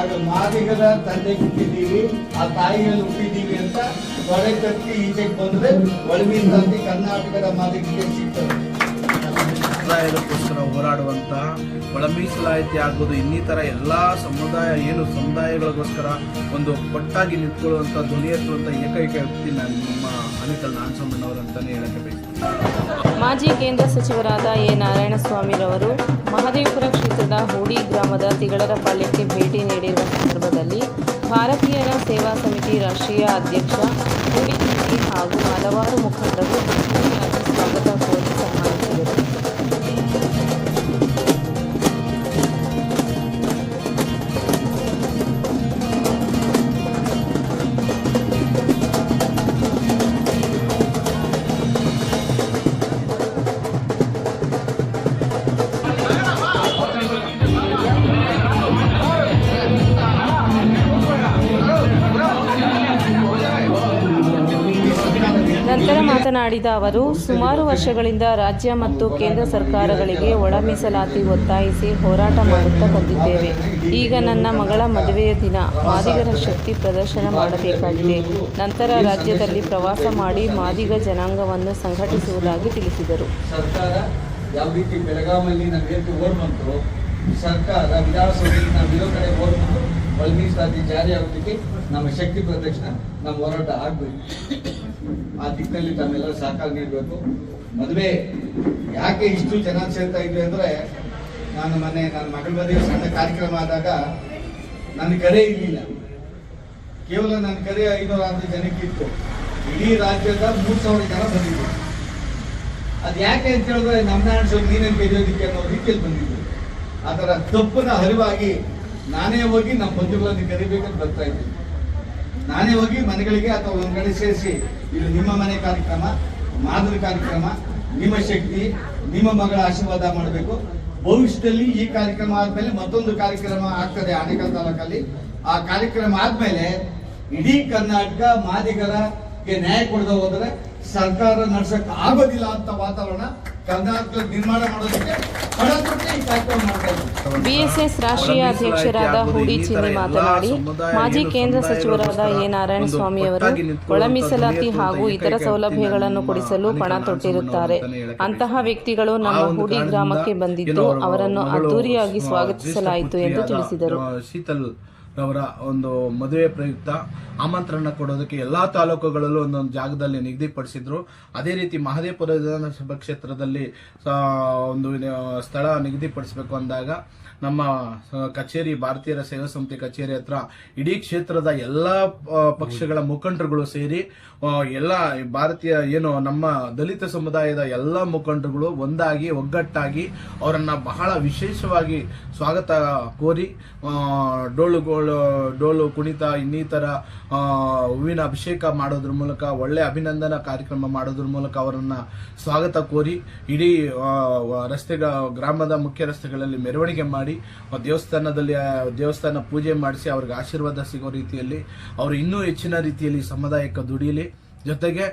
ಆಗ ಮಾದಿಗರ ತಂದೆ ಹುಟ್ಟಿದ್ದೀವಿ ಆ ತಾಯಿಯಲ್ಲಿ ಹುಟ್ಟಿದ್ದೀವಿ ಅಂತ ಹೊಳೆ ಕತ್ತಿ ಈಚೆಗೆ ಬಂದ್ರೆ ತಂದೆ ಕರ್ನಾಟಕದ ಮಾದಿಗೆ ಸಿಗ್ತದೆ ಸಮುದಾಯದಕ್ಕೋಸ್ಕರ ಹೋರಾಡುವಂತಹ ಒಳ ಮೀಸಲಾತಿ ಆಗ್ಬೋದು, ಇನ್ನಿತರ ಎಲ್ಲಾ ಸಮುದಾಯ ಏನು ಸಮುದಾಯಗಳಿಗೋಸ್ಕರ ಒಂದು ಒಟ್ಟಾಗಿ ನಿಂತ್ಕೊಳ್ಳುವಂತ ಧ್ವನಿ ಎತ್ತುವಂತ ಏಕೈಕ ವ್ಯಕ್ತಿ ನಾನು ನಮ್ಮ ಅನಿಕಲ್ ನಾನ್ಸಮ್ಮನವರಂತಾನೆ ಹೇಳಕ್ಕೆ ಬಯಸ್ತೀನಿ. ಮಾಜಿ ಕೇಂದ್ರ ಸಚಿವರಾದ ಎ. ನಾರಾಯಣಸ್ವಾಮಿರವರು ಮಹದೇವಪುರ ಕ್ಷೇತ್ರದ ಹೂಡಿ ಗ್ರಾಮದ ತಿಗಳರ ಪಾಳ್ಯಕ್ಕೆ ಭೇಟಿ ನೀಡಿರುವ ಸಂದರ್ಭದಲ್ಲಿ ಭಾರತೀಯರ ಸೇವಾ ಸಮಿತಿ ರಾಷ್ಟ್ರೀಯ ಅಧ್ಯಕ್ಷ, ಹೂಡಿ ಹಾಗೂ ಹಲವಾರು ಮುಖಂಡರು ಮಾತನಾಡಿದ ಅವರು, ಸುಮಾರು ವರ್ಷಗಳಿಂದ ರಾಜ್ಯ ಮತ್ತು ಕೇಂದ್ರ ಸರ್ಕಾರಗಳಿಗೆ ಒಳ ಮೀಸಲಾತಿ ಒತ್ತಾಯಿಸಿ ಹೋರಾಟ ಮಾಡುತ್ತಾ ಬಂದಿದ್ದೇವೆ. ಈಗ ನನ್ನ ಮಗಳ ಮದುವೆಯ ದಿನ. ಮಾದಿಗರ ಶಕ್ತಿ ಪ್ರದರ್ಶನ ಮಾಡಬೇಕಾಗಿದೆ. ನಂತರ ರಾಜ್ಯದಲ್ಲಿ ಪ್ರವಾಸ ಮಾಡಿ ಮಾದಿಗ ಜನಾಂಗವನ್ನು ಸಂಘಟಿಸುವುದಾಗಿ ತಿಳಿಸಿದರು. ಯಾವ ರೀತಿ ಸರ್ಕಾರ ವಿಧಾನಸಭೆಯಲ್ಲಿ ನಾವು ಇರೋ ಕಡೆ ಜಾರಿ ಆಗೋದಕ್ಕೆ ನಮ್ಮ ಶಕ್ತಿ ಪ್ರದರ್ಶನ ನಮ್ಮ ಹೋರಾಟ ಆಗ್ಬೇಕು. ಆ ದಿಕ್ಕಿನಲ್ಲಿ ತಮ್ಮೆಲ್ಲರೂ ಸಹಕಾರ ನೀಡಬೇಕು ಮದುವೆ ಯಾಕೆ ಇಷ್ಟು ಜನ ಸೇರ್ತಾ ಇದ್ವಿ ಅಂದ್ರೆ, ನಾನು ಮೊನ್ನೆ ನನ್ನ ಮಗಳ ಮದುವೆ ಸಣ್ಣ ಕಾರ್ಯಕ್ರಮ ಆದಾಗ ನನ್ನ ಕರೆ ಇರಲಿಲ್ಲ. ಕೇವಲ ನನ್ನ ಕರೆ ಐನೂರ ಆರು ಜನಕ್ಕಿತ್ತು. ಇಡೀ ರಾಜ್ಯದ ಮೂರು ಸಾವಿರ ಜನ ಬಂದಿದ್ರು. ಅದು ಯಾಕೆ ಅಂತ ಹೇಳಿದ್ರೆ ನಮ್ಮ ನಾಡಿಸೋದು ನೀನೇ ಬೆರೆಯೋದಿಕ್ಕೆ ಅನ್ನೋ ರೀತಿಯಲ್ಲಿ ಬಂದಿದ್ರು. ಅದರ ತಪ್ಪನ ಹರಿವಾಗಿ ನಾನೇ ಹೋಗಿ ನಮ್ಮ ಬಂಧುಗಳನ್ನು ಕರಿಬೇಕಂತ ಬರ್ತಾ ಇದ್ದೀನಿ. ನಾನೇ ಹೋಗಿ ಮನೆಗಳಿಗೆ ಅಥವಾ ಒಂದು ಕಡೆ ಸೇರಿಸಿ. ಇದು ನಿಮ್ಮ ಮನೆ ಕಾರ್ಯಕ್ರಮ ಮಾದರಿ ಕಾರ್ಯಕ್ರಮ, ನಿಮ್ಮ ಶಕ್ತಿ, ನಿಮ್ಮ ಮಗಳ ಆಶೀರ್ವಾದ ಮಾಡಬೇಕು. ಭವಿಷ್ಯದಲ್ಲಿ ಈ ಕಾರ್ಯಕ್ರಮ ಆದ್ಮೇಲೆ ಮತ್ತೊಂದು ಕಾರ್ಯಕ್ರಮ ಆಗ್ತದೆ ಆನೇಕಲ್ ತಾಲೂಕಲ್ಲಿ. ಆ ಕಾರ್ಯಕ್ರಮ ಆದ್ಮೇಲೆ ಇಡೀ ಕರ್ನಾಟಕ ಮಾದಿಗರಗೆ ನ್ಯಾಯ ಕೊಡದೆ ಹೋದ್ರೆ ಸರ್ಕಾರ ನಡ್ಸಕ್ ಆಗೋದಿಲ್ಲ ಅಂತ ವಾತಾವರಣ ಕರ್ನಾಟಕ ನಿರ್ಮಾಣ ಮಾಡೋದಕ್ಕೆ ಹಣ ಕೊಟ್ಟು ಈ ಕಾರ್ಯಕ್ರಮ ಮಾಡ್ತಾ ಇದ್ದೀವಿ ಬಿಎಸ್ಎಸ್ ರಾಷ್ಟ್ರೀಯ ಅಧ್ಯಕ್ಷರಾದ ಹೂಡಿ ಚಿನ್ನಿ ಮಾತನಾಡಿ ಮಾಜಿ ಕೇಂದ್ರ ಸಚಿವರಾದ ಎ ನಾರಾಯಣಸ್ವಾಮಿ ಅವರು ಒಳ ಮೀಸಲಾತಿ ಹಾಗೂ ಇತರ ಸೌಲಭ್ಯಗಳನ್ನು ಕೊಡಿಸಲು ಪಣ ತೊಟ್ಟಿರುತ್ತಾರೆ. ಅಂತಹ ವ್ಯಕ್ತಿಗಳು ನಮ್ಮ ಹೂಡಿ ಗ್ರಾಮಕ್ಕೆ ಬಂದಿದ್ದು ಅವರನ್ನು ಅದ್ದೂರಿಯಾಗಿ ಸ್ವಾಗತಿಸಲಾಯಿತು ಎಂದು ತಿಳಿಸಿದರು. ಅವರ ಒಂದು ಮದುವೆ ಪ್ರಯುಕ್ತ ಆಮಂತ್ರಣ ಕೊಡೋದಕ್ಕೆ ಎಲ್ಲಾ ತಾಲೂಕುಗಳಲ್ಲೂ ಒಂದೊಂದು ಜಾಗದಲ್ಲಿ ನಿಗದಿಪಡಿಸಿದ್ರು. ಅದೇ ರೀತಿ ಮಹದೇವಪುರ ವಿಧಾನಸಭಾ ಕ್ಷೇತ್ರದಲ್ಲಿ ಒಂದು ಸ್ಥಳ ನಿಗದಿಪಡಿಸಬೇಕು ಅಂದಾಗ ನಮ್ಮ ಕಚೇರಿ ಭಾರತೀಯರ ಸೇವಾ ಸಮಿತಿ ಕಚೇರಿ ಹತ್ರ ಇಡೀ ಕ್ಷೇತ್ರದ ಎಲ್ಲಾ ಪಕ್ಷಗಳ ಮುಖಂಡರುಗಳು ಸೇರಿ ಎಲ್ಲ ಭಾರತೀಯ ಏನು ನಮ್ಮ ದಲಿತ ಸಮುದಾಯದ ಎಲ್ಲ ಮುಖಂಡರುಗಳು ಒಂದಾಗಿ ಒಗ್ಗಟ್ಟಾಗಿ ಅವರನ್ನ ಬಹಳ ವಿಶೇಷವಾಗಿ ಸ್ವಾಗತ ಕೋರಿ ಆ, ಡೋಲುಗಳು ಡೋಲು ಕುಣಿತ, ಇನ್ನಿತರ ಹೂವಿನ ಅಭಿಷೇಕ ಮಾಡೋದ್ರ ಮೂಲಕ, ಒಳ್ಳೆ ಅಭಿನಂದನಾ ಕಾರ್ಯಕ್ರಮ ಮಾಡೋದ್ರ ಮೂಲಕ ಅವರನ್ನ ಸ್ವಾಗತ ಕೋರಿ, ಇಡೀ ರಸ್ತೆ ಗ್ರಾಮದ ಮುಖ್ಯ ರಸ್ತೆಗಳಲ್ಲಿ ಮೆರವಣಿಗೆ ಮಾಡಿ ದೇವಸ್ಥಾನದಲ್ಲಿ ದೇವಸ್ಥಾನ ಪೂಜೆ ಮಾಡಿಸಿ, ಅವ್ರಿಗೆ ಆಶೀರ್ವಾದ ಸಿಗೋ ರೀತಿಯಲ್ಲಿ, ಅವರು ಇನ್ನೂ ಹೆಚ್ಚಿನ ರೀತಿಯಲ್ಲಿ ಸಮುದಾಯಕ್ಕೆ ದುಡಿಯಲಿ. ಜೊತೆಗೆ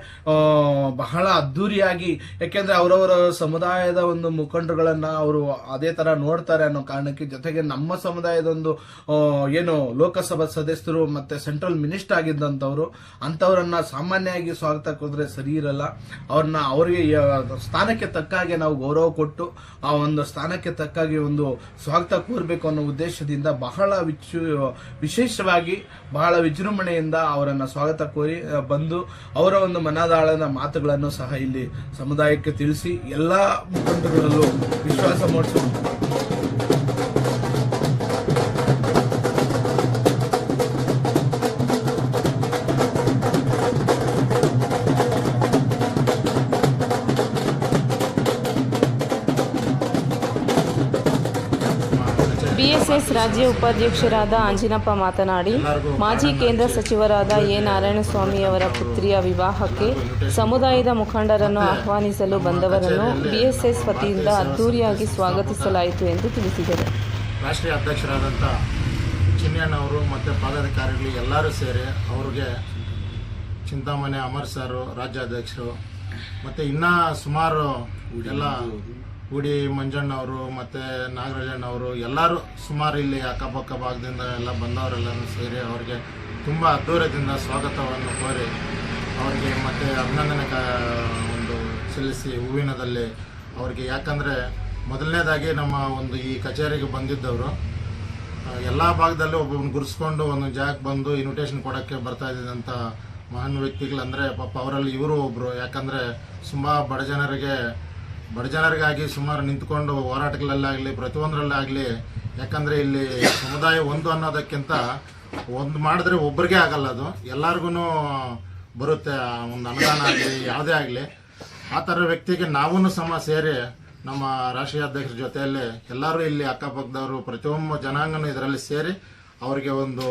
ಬಹಳ ಅದ್ದೂರಿಯಾಗಿ, ಯಾಕೆಂದ್ರೆ ಅವರವರ ಸಮುದಾಯದ ಒಂದು ಮುಖಂಡರುಗಳನ್ನ ಅವರು ಅದೇ ತರ ನೋಡ್ತಾರೆ ಅನ್ನೋ ಕಾರಣಕ್ಕೆ ಜೊತೆಗೆ ನಮ್ಮ ಸಮುದಾಯದ ಒಂದು ಏನು ಲೋಕಸಭಾ ಸದಸ್ಯರು ಮತ್ತೆ ಸೆಂಟ್ರಲ್ ಮಿನಿಸ್ಟರ್ ಆಗಿದ್ದಂಥವ್ರು, ಅಂಥವ್ರನ್ನ ಸಾಮಾನ್ಯವಾಗಿ ಸ್ವಾಗತ ಕೊದ್ರೆ ಸರಿ ಇರಲ್ಲ. ಅವ್ರನ್ನ ಅವರಿಗೆ ಸ್ಥಾನಕ್ಕೆ ತಕ್ಕ ಹಾಗೆ ನಾವು ಗೌರವ ಕೊಟ್ಟು, ಆ ಒಂದು ಸ್ಥಾನಕ್ಕೆ ತಕ್ಕಾಗಿ ಒಂದು ಸ್ವಾಗತ ಕೋರ್ಬೇಕು ಅನ್ನೋ ಉದ್ದೇಶದಿಂದ ಬಹಳ ವಿಚು, ವಿಶೇಷವಾಗಿ ಬಹಳ ವಿಜೃಂಭಣೆಯಿಂದ ಅವರನ್ನ ಸ್ವಾಗತ ಕೋರಿ ಬಂದು ಅವರ ಒಂದು ಮನದಾಳದ ಮಾತುಗಳನ್ನು ಸಹ ಇಲ್ಲಿ ಸಮುದಾಯಕ್ಕೆ ತಿಳಿಸಿ ಎಲ್ಲ ಮುಖಂಡರಲ್ಲೂ ವಿಶ್ವಾಸ ಮೂಡಿಸುವ ಬಿಎಸ್ಎಸ್ ರಾಜ್ಯ ಉಪಾಧ್ಯಕ್ಷರಾದ ಅಂಜಿನಪ್ಪ ಮಾತನಾಡಿ, ಮಾಜಿ ಕೇಂದ್ರ ಸಚಿವರಾದ ಎ. ನಾರಾಯಣಸ್ವಾಮಿ ಅವರ ಪುತ್ರಿಯ ವಿವಾಹಕ್ಕೆ ಸಮುದಾಯದ ಮುಖಂಡರನ್ನು ಆಹ್ವಾನಿಸಲು ಬಂದವರನ್ನು ಬಿಎಸ್ಎಸ್ ವತಿಯಿಂದ ಅದ್ದೂರಿಯಾಗಿ ಸ್ವಾಗತಿಸಲಾಯಿತು ಎಂದು ತಿಳಿಸಿದರು. ರಾಷ್ಟ್ರೀಯ ಅಧ್ಯಕ್ಷರಾದಂಥ ಚಿನ್ನಣ್ಣವರು ಮತ್ತು ಪದಾಧಿಕಾರಿಗಳು ಎಲ್ಲರೂ ಸೇರಿ ಅವರಿಗೆ ಚಿಂತಾಮಣಿ ಅಮರ್ ಸರ್, ರಾಜ್ಯಾಧ್ಯಕ್ಷರು, ಮತ್ತು ಇನ್ನೂ ಸುಮಾರು ಎಲ್ಲ ಉಡಿ ಮಂಜಣ್ಣವರು ಮತ್ತು ನಾಗರಾಜಣ್ಣವರು ಎಲ್ಲರೂ ಸುಮಾರು ಇಲ್ಲಿ ಅಕ್ಕಪಕ್ಕ ಭಾಗದಿಂದ ಎಲ್ಲ ಬಂದವರೆಲ್ಲರೂ ಸೇರಿ ಅವರಿಗೆ ತುಂಬ ಅದ್ದೂರದಿಂದ ಸ್ವಾಗತವನ್ನು ಕೋರಿ ಅವರಿಗೆ ಮತ್ತು ಅಭಿನಂದನೆ ಒಂದು ಸಲ್ಲಿಸಿ ಹೂವಿನದಲ್ಲಿ ಅವರಿಗೆ. ಯಾಕಂದರೆ ಮೊದಲನೇದಾಗಿ ನಮ್ಮ ಒಂದು ಈ ಕಚೇರಿಗೆ ಬಂದಿದ್ದವರು ಎಲ್ಲ ಭಾಗದಲ್ಲೂ ಒಬ್ಬೊಬ್ಬನ ಗುರುಸ್ಕೊಂಡು ಒಂದು ಜಾಗಕ್ಕೆ ಬಂದು ಇನ್ವಿಟೇಷನ್ ಕೊಡೋಕ್ಕೆ ಬರ್ತಾ ಇದ್ದಂಥ ಮಹಾನ್ ವ್ಯಕ್ತಿಗಳಂದರೆ ಪಾಪ ಅವರಲ್ಲಿ ಇವರು ಒಬ್ಬರು ಯಾಕಂದರೆ ತುಂಬ ಬಡ ಜನರಿಗೆ ಬಡ ಜನರಿಗಾಗಿ ಸುಮಾರು ನಿಂತ್ಕೊಂಡು ಹೋರಾಟಗಳಲ್ಲಾಗಲಿ, ಪ್ರತಿಯೊಂದರಲ್ಲಾಗಲಿ, ಯಾಕಂದರೆ ಇಲ್ಲಿ ಸಮುದಾಯ ಒಂದು ಅನ್ನೋದಕ್ಕಿಂತ ಒಂದು ಮಾಡಿದ್ರೆ ಒಬ್ಬರಿಗೆ ಆಗಲ್ಲ ಅದು. ಎಲ್ಲರಿಗೂ ಬರುತ್ತೆ ಒಂದು ಅನುದಾನ ಆಗಲಿ, ಯಾವುದೇ ಆಗಲಿ. ಆ ಥರ ವ್ಯಕ್ತಿಗೆ ನಾವೂ ಸಮ ಸೇರಿ ನಮ್ಮ ರಾಷ್ಟ್ರೀಯ ಅಧ್ಯಕ್ಷರ ಜೊತೆಯಲ್ಲಿ ಎಲ್ಲರೂ ಇಲ್ಲಿ ಅಕ್ಕಪಕ್ಕದವರು ಪ್ರತಿಯೊಬ್ಬ ಜನಾಂಗನೂ ಇದರಲ್ಲಿ ಸೇರಿ ಅವರಿಗೆ ಒಂದು